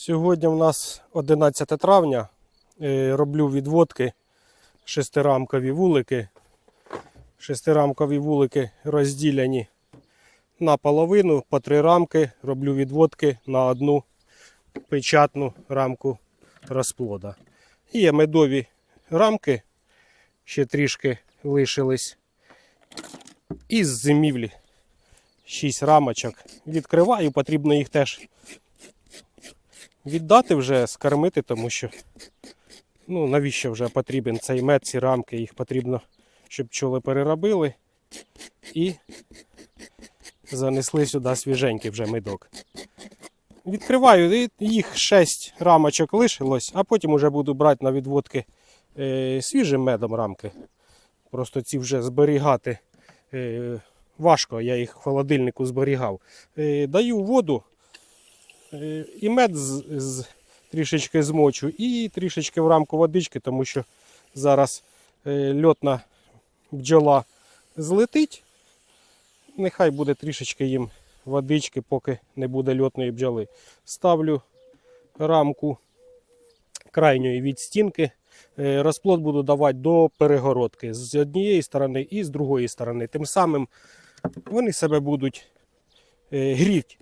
Сьогодні в нас 11 травня. Е, Роблю відводки шестирамкові вулики. Шестирамкові вулики розділені на половину по три рамки. Роблю відводки на одну печатну рамку розплода. Є медові рамки, ще трішки лишились. Із зимівлі 6 рамочок. Відкриваю, потрібно їх теж віддати вже, скормити, тому що ну, навіщо вже потрібен цей мед, ці рамки, їх потрібно, щоб пчоли переробили і занесли сюди свіженький вже медок. Відкриваю, їх 6 рамочок лишилось, а потім вже буду брати на відводки е, свіжим медом рамки. Просто ці вже зберігати е, важко, я їх в холодильнику зберігав. Е, даю воду, і мед з, з, трішечки змочу, і трішечки в рамку водички, тому що зараз е, льотна бджола злетить. Нехай буде трішечки їм водички, поки не буде льотної бджоли. Ставлю рамку крайньої від стінки. Е, Розплод буду давати до перегородки з однієї сторони і з другої сторони. Тим самим вони себе будуть е, гріти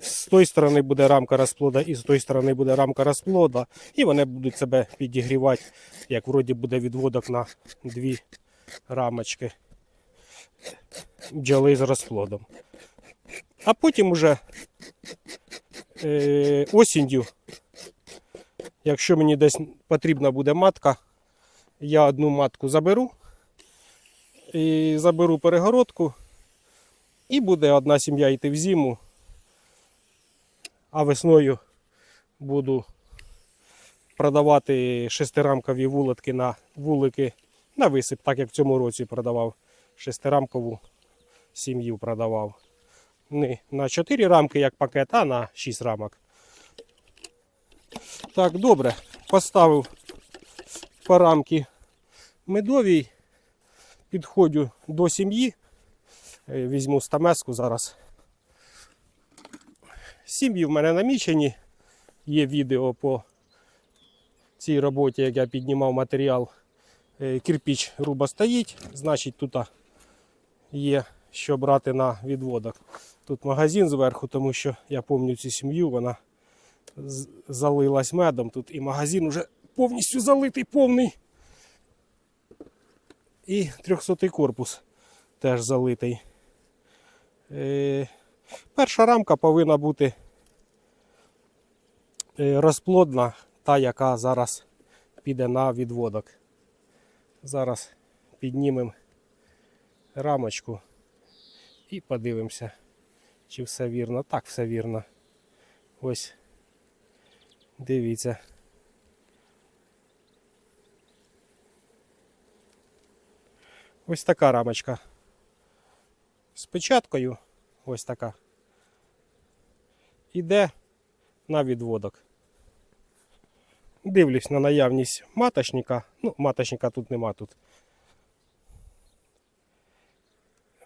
з тої сторони буде рамка розплода, і з тої сторони буде рамка розплода, і вони будуть себе підігрівати, як вроді буде відводок на дві рамочки бджоли з розплодом. А потім уже е, осінню, якщо мені десь потрібна буде матка, я одну матку заберу і заберу перегородку, і буде одна сім'я йти в зиму а весною буду продавати шестирамкові вулики на вулики на висип, так як в цьому році продавав шестирамкову сім'ю продавав. Не на 4 рамки як пакет, а на 6 рамок. Так, добре. Поставив по рамки медовій. Підходжу до сім'ї. Е, Візьму стамеску зараз. Сім'ї в мене намічені. Є відео по цій роботі, як я піднімав матеріал. Е, Кирпіч грубо стоїть, значить тут є що брати на відводок. Тут магазин зверху, тому що я пам'ятаю цю сім'ю, вона залилась медом. Тут і магазин вже повністю залитий, повний. І 300 корпус теж залитий. Е, Перша рамка повинна бути е, розплодна, та, яка зараз піде на відводок. Зараз піднімемо рамочку і подивимося, чи все вірно. Так, все вірно. Ось. Дивіться. Ось така рамочка. З печаткою. Ось така. Іде на відводок. Дивлюсь на наявність маточника. Ну, маточника тут нема тут.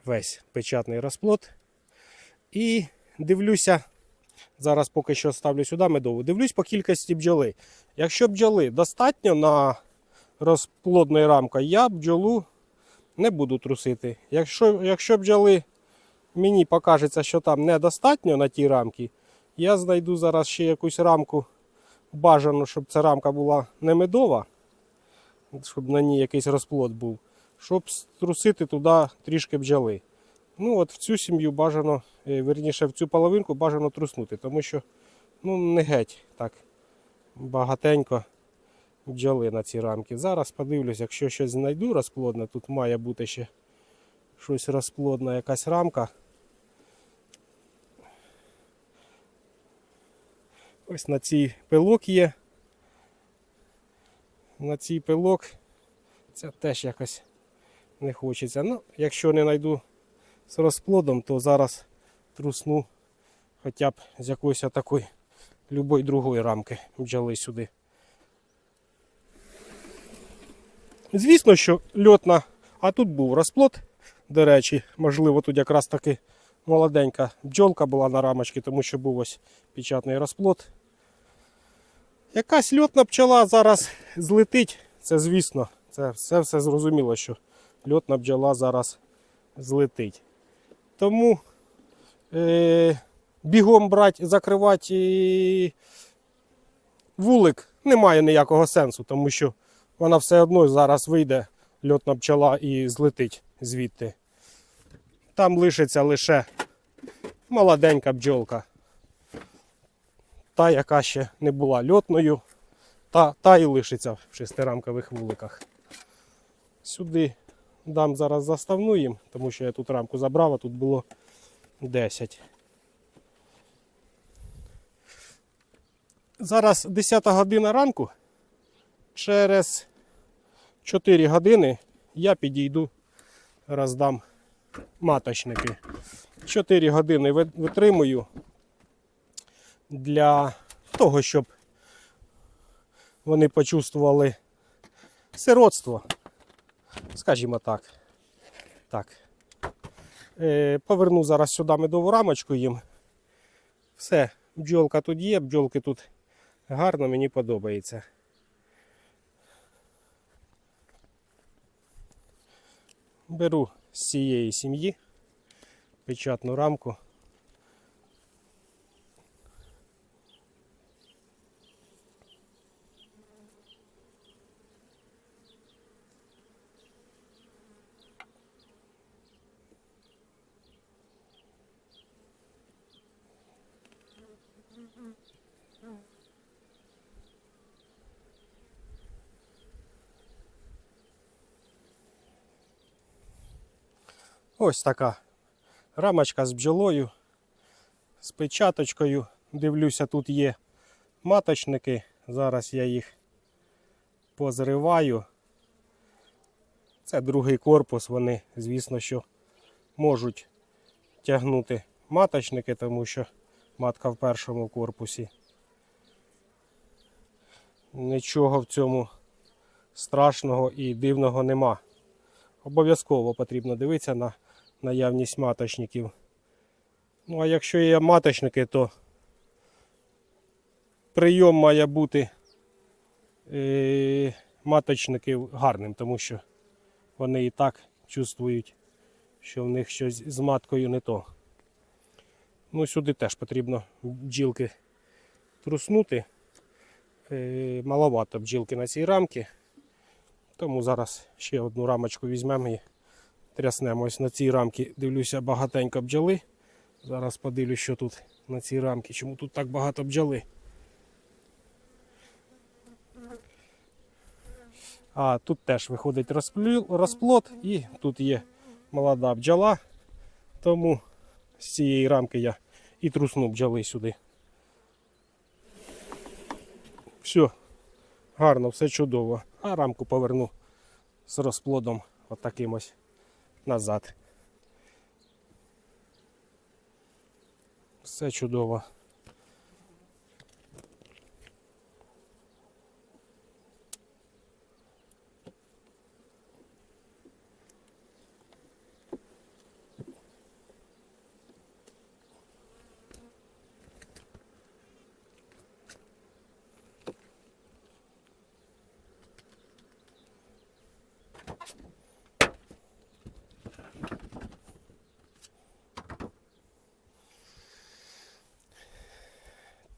Весь печатний розплод. І дивлюся, зараз поки що ставлю сюди медову. Дивлюсь по кількості бджоли. Якщо бджоли достатньо на розплодної рамки, я бджолу не буду трусити. Якщо, якщо бджоли мені покажеться, що там недостатньо на тій рамці, я знайду зараз ще якусь рамку. Бажано, щоб ця рамка була не медова, щоб на ній якийсь розплод був, щоб струсити туди трішки бджоли. Ну, от в цю сім'ю бажано, е, верніше, в цю половинку бажано труснути, тому що ну, не геть так багатенько бджоли на ці рамки. Зараз подивлюсь, якщо щось знайду розплодне, тут має бути ще щось розплодна, якась рамка. Ось на цій пилок є. На цій пилок це теж якось не хочеться. Ну, якщо не знайду з розплодом, то зараз трусну хоча б з якоїсь такої любої другої рамки бджоли сюди. Звісно, що льотна, а тут був розплод. До речі, можливо, тут якраз таки молоденька бджолка була на рамочці, тому що був ось печатний розплод. Якась льотна пчела зараз злетить, це звісно, це все, все зрозуміло, що льотна бджола зараз злетить. Тому е, бігом брати, закривати і вулик немає ніякого сенсу, тому що вона все одно зараз вийде льотна пчела і злетить звідти. Там лишиться лише молоденька бджолка. Та, яка ще не була льотною, та, та і лишиться в шестирамкових вуликах. Сюди дам зараз заставну їм, тому що я тут рамку забрав, а тут було 10. Зараз 10 година ранку. Через 4 години я підійду, роздам маточники. 4 години витримую для того, щоб вони почувствували сиротство. Скажімо так. Так. Е, поверну зараз сюди медову рамочку їм. Все, бджолка тут є, бджолки тут гарно, мені подобається. Беру з цієї сім'ї печатну рамку. Ось така рамочка з бджолою, з печаточкою. Дивлюся, тут є маточники. Зараз я їх позриваю. Це другий корпус. Вони, звісно, що можуть тягнути маточники, тому що матка в першому корпусі. Нічого в цьому страшного і дивного нема. Обов'язково потрібно дивитися на наявність маточників. Ну, а якщо є маточники, то прийом має бути е, маточників гарним, тому що вони і так чувствують, що в них щось з маткою не то. Ну, сюди теж потрібно бджілки труснути. Е, маловато бджілки на цій рамці. Тому зараз ще одну рамочку візьмемо і тряснемо. На цій рамці дивлюся багатенько бджоли. Зараз подивлюсь, що тут на цій рамці. Чому тут так багато бджоли. А тут теж виходить розплю- розплод і тут є молода бджола. Тому з цієї рамки я і трусну бджоли сюди. Все, гарно, все чудово. А рамку поверну з розплодом отаким ось назад. Все чудово.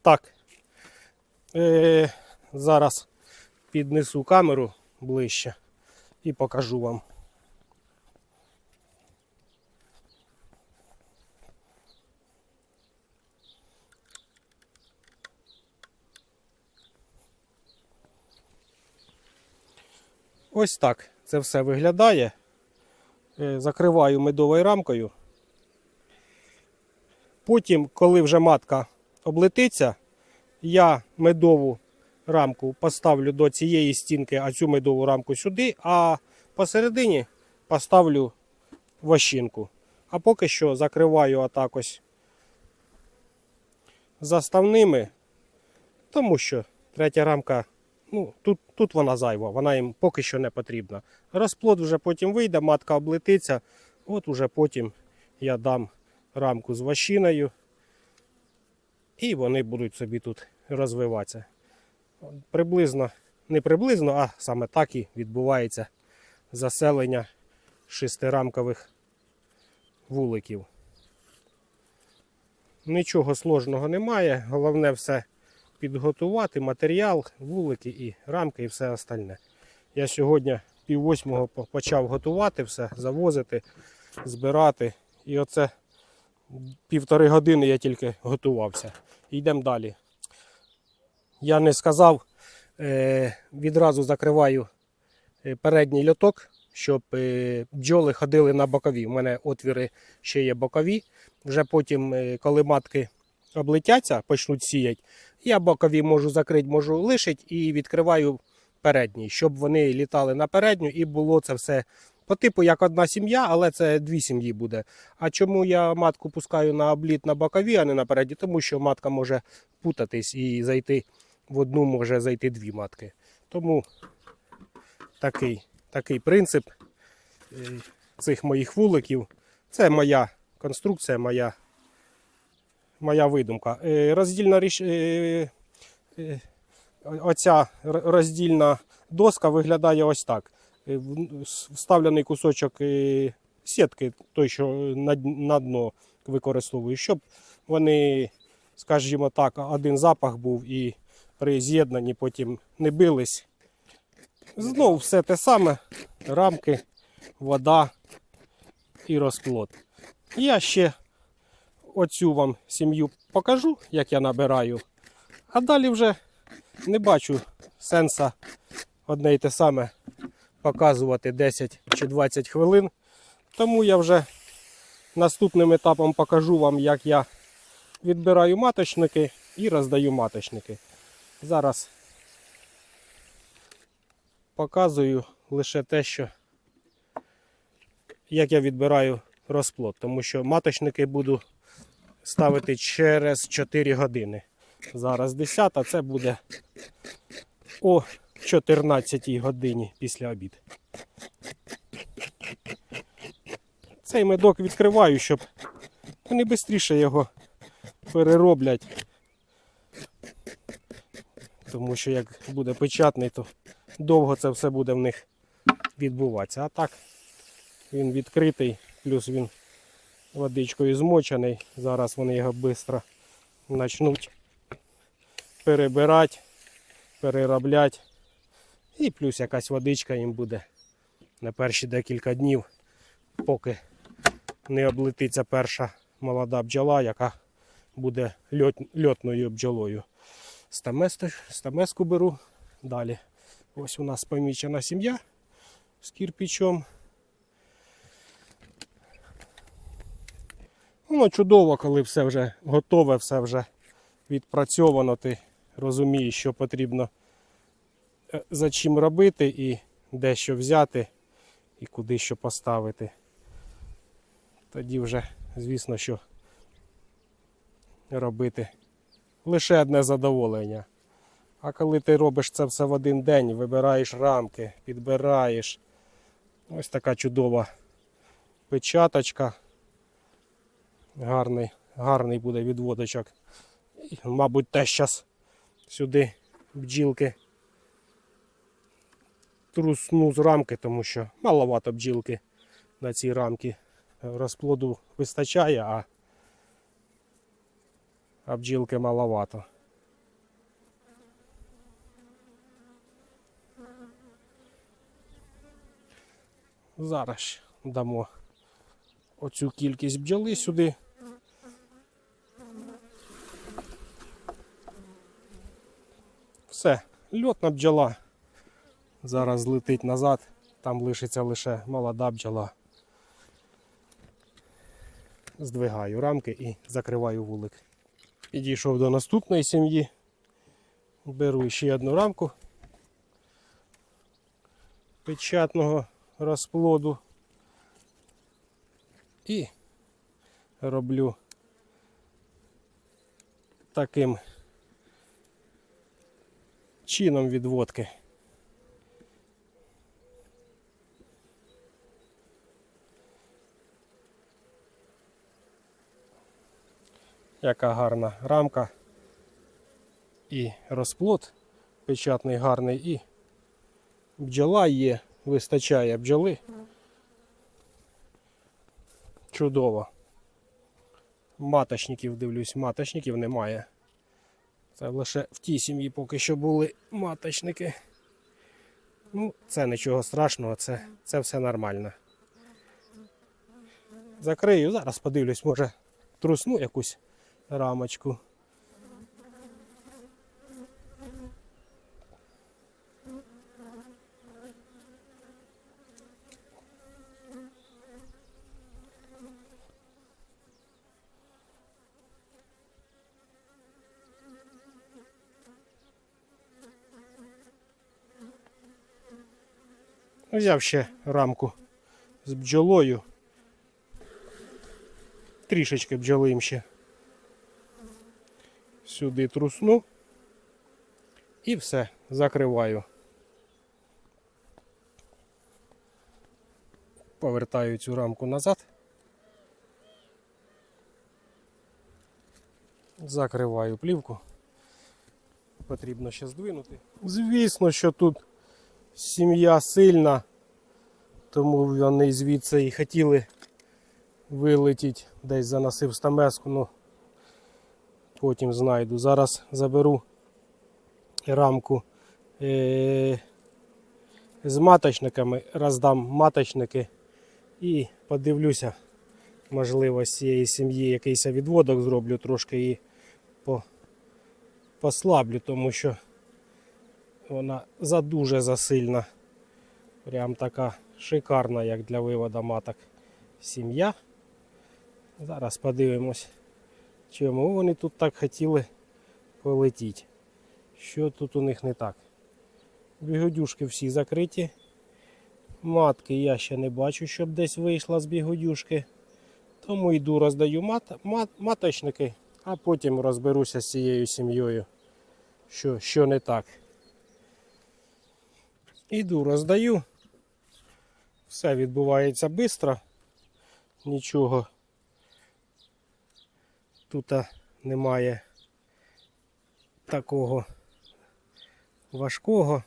Так. Е, зараз піднесу камеру ближче і покажу вам. Ось так це все виглядає. Е, Закриваю медовою рамкою. Потім, коли вже матка облетиться, я медову рамку поставлю до цієї стінки, а цю медову рамку сюди, а посередині поставлю вощинку. А поки що закриваю отак заставними, тому що третя рамка, ну, тут, тут вона зайва, вона їм поки що не потрібна. Розплод вже потім вийде, матка облетиться, от уже потім я дам рамку з ващиною. І вони будуть собі тут розвиватися. Приблизно, не приблизно, а саме так і відбувається заселення шестирамкових вуликів. Нічого сложного немає. Головне все підготувати, матеріал, вулики і рамки і все остальне. Я сьогодні пів восьмого почав готувати все, завозити, збирати. І оце півтори години я тільки готувався. Йдемо далі. Я не сказав, е, відразу закриваю е, передній льоток, щоб е, бджоли ходили на бокові. У мене отвіри ще є бокові. Вже потім, коли матки облетяться, почнуть сіяти, я бокові можу закрити, можу лишити і відкриваю передній, щоб вони літали на передню і було це все по типу як одна сім'я, але це дві сім'ї буде. А чому я матку пускаю на обліт на бокові, а не на передні? Тому що матка може путатись і зайти в одну, може зайти дві матки. Тому такий, такий принцип е, цих моїх вуликів. Це моя конструкція, моя, моя видумка. Е, Роздільна ріш... е, е, Оця роздільна доска виглядає ось так. Е, Вставлений кусочок е, сітки, той, що на, дно використовую, щоб вони, скажімо так, один запах був і при з'єднанні потім не бились. Знову все те саме: рамки, вода і розплод. Я ще оцю вам сім'ю покажу, як я набираю. А далі вже не бачу сенса одне й те саме показувати 10 чи 20 хвилин. Тому я вже наступним етапом покажу вам, як я відбираю маточники і роздаю маточники. Зараз показую лише те, що як я відбираю розплод, тому що маточники буду ставити через 4 години. Зараз 10, а це буде о 14 годині після обід. Цей медок відкриваю, щоб вони швидше його перероблять. Тому що як буде печатний, то довго це все буде в них відбуватися. А так він відкритий, плюс він водичкою змочений. Зараз вони його швидко почнуть перебирати, переробляти. І плюс якась водичка їм буде на перші декілька днів, поки не облетиться перша молода бджола, яка буде льот, льотною бджолою. Стамеску, стамеску беру. Далі. Ось у нас помічена сім'я з кірпічом. Воно чудово, коли все вже готове, все вже відпрацьовано, ти розумієш, що потрібно за чим робити і де що взяти, і куди що поставити. Тоді вже, звісно, що робити лише одне задоволення. А коли ти робиш це все в один день, вибираєш рамки, підбираєш. Ось така чудова печаточка. Гарний, гарний буде відводочок. І, мабуть, теж зараз сюди бджілки трусну з рамки, тому що маловато бджілки на цій рамці. Розплоду вистачає, а, а бджілки маловато. Зараз дамо оцю кількість бджоли сюди. Все, льотна бджола. Зараз злетить назад, там лишиться лише молода бджола. Здвигаю рамки і закриваю вулик. Підійшов до наступної сім'ї. Беру ще одну рамку печатного розплоду і роблю таким чином відводки. Яка гарна рамка. І розплод печатний гарний, і бджола є, вистачає бджоли. Чудово. Маточників дивлюсь, маточників немає. Це лише в тій сім'ї поки що були маточники. Ну, це нічого страшного, це, це все нормально. Закрию, зараз подивлюсь, може трусну якусь рамочку. Взяв ще рамку з бджолою. Трішечки бджоли їм ще. Сюди трусну. І все, закриваю. Повертаю цю рамку назад. Закриваю плівку. Потрібно ще здвинути. Звісно, що тут сім'я сильна, тому вони звідси і хотіли вилетіти, десь заносив стамеску, ну потім знайду. Зараз заберу рамку е- з маточниками, роздам маточники і подивлюся, можливо, з цієї сім'ї якийсь відводок зроблю трошки і по- послаблю, тому що вона задуже засильна. Прям така шикарна, як для виводу маток сім'я. Зараз подивимось, чому вони тут так хотіли полетіти. Що тут у них не так? Бігодюшки всі закриті. Матки я ще не бачу, щоб десь вийшла з бігодюшки. Тому йду роздаю мат, мат, маточники, а потім розберуся з цією сім'єю, що, що не так. Іду, роздаю. Все відбувається швидко. Нічого тут немає такого важкого.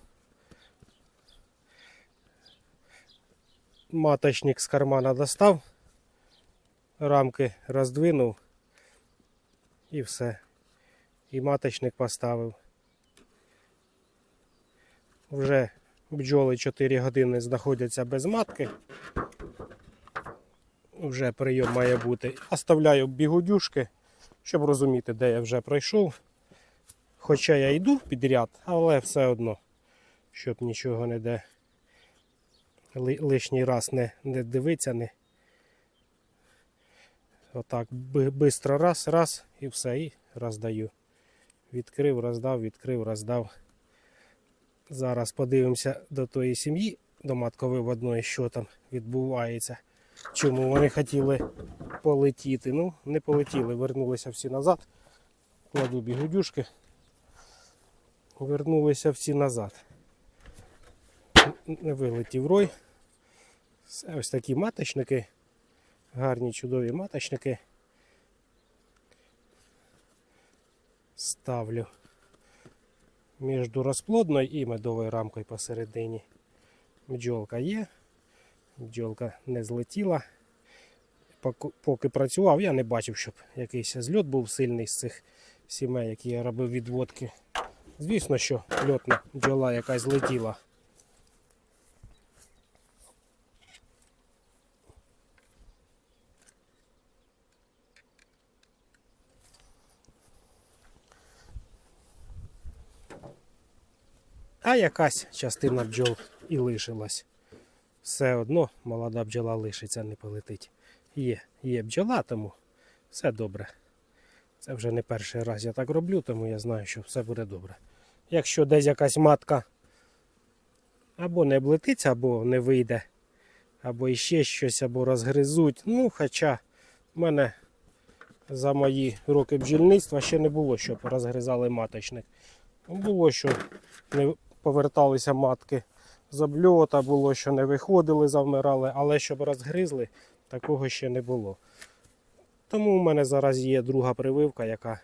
Маточник з кармана достав, рамки роздвинув і все. І маточник поставив. Вже бджоли 4 години знаходяться без матки. Вже прийом має бути. Оставляю бігудюшки, щоб розуміти, де я вже пройшов. Хоча я йду підряд, але все одно, щоб нічого не де лишній раз не, не дивиться, не. Отак, швидко раз, раз і все, і роздаю. Відкрив, роздав, відкрив, роздав. Зараз подивимося до тої сім'ї, до матковиводної, що там відбувається. Чому вони хотіли полетіти. Ну, не полетіли, вернулися всі назад. Кладу бігудюшки. Вернулися всі назад. Не вилетів рой. Ось такі маточники. Гарні чудові маточники. Ставлю між розплодною і медовою рамкою посередині. Бджолка є. Бджолка не злетіла. Поки- працював, я не бачив, щоб якийсь зльот був сильний з цих сімей, які я робив відводки. Звісно, що льотна бджола якась злетіла. А якась частина бджол і лишилась. Все одно молода бджола лишиться, не полетить. Є, є бджола, тому все добре. Це вже не перший раз я так роблю, тому я знаю, що все буде добре. Якщо десь якась матка або не облетиться, або не вийде, або іще щось, або розгризуть. Ну, хоча в мене за мої роки бджільництва ще не було, щоб розгризали маточник. Було, що не поверталися матки з обльота, було, що не виходили, завмирали, але щоб розгризли, такого ще не було. Тому у мене зараз є друга прививка, яка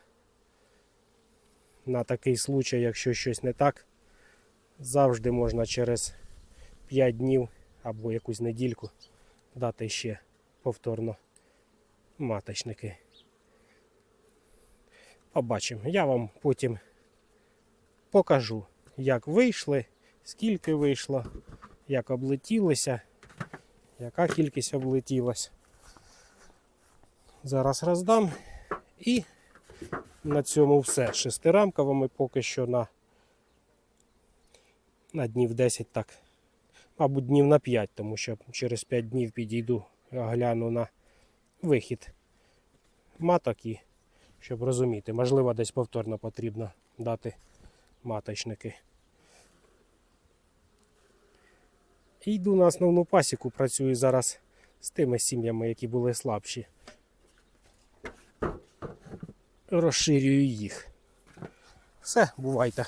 на такий случай, якщо щось не так, завжди можна через 5 днів або якусь недільку дати ще повторно маточники. Побачимо. Я вам потім покажу, як вийшли, скільки вийшло, як облетілося, яка кількість облетілась. Зараз роздам і на цьому все. Шестирамковими поки що на, на днів 10 так. Мабуть, днів на 5, тому що через 5 днів підійду, гляну на вихід маток і щоб розуміти, можливо, десь повторно потрібно дати маточники. І йду на основну пасіку, працюю зараз з тими сім'ями, які були слабші. Розширюю їх. Все, бувайте.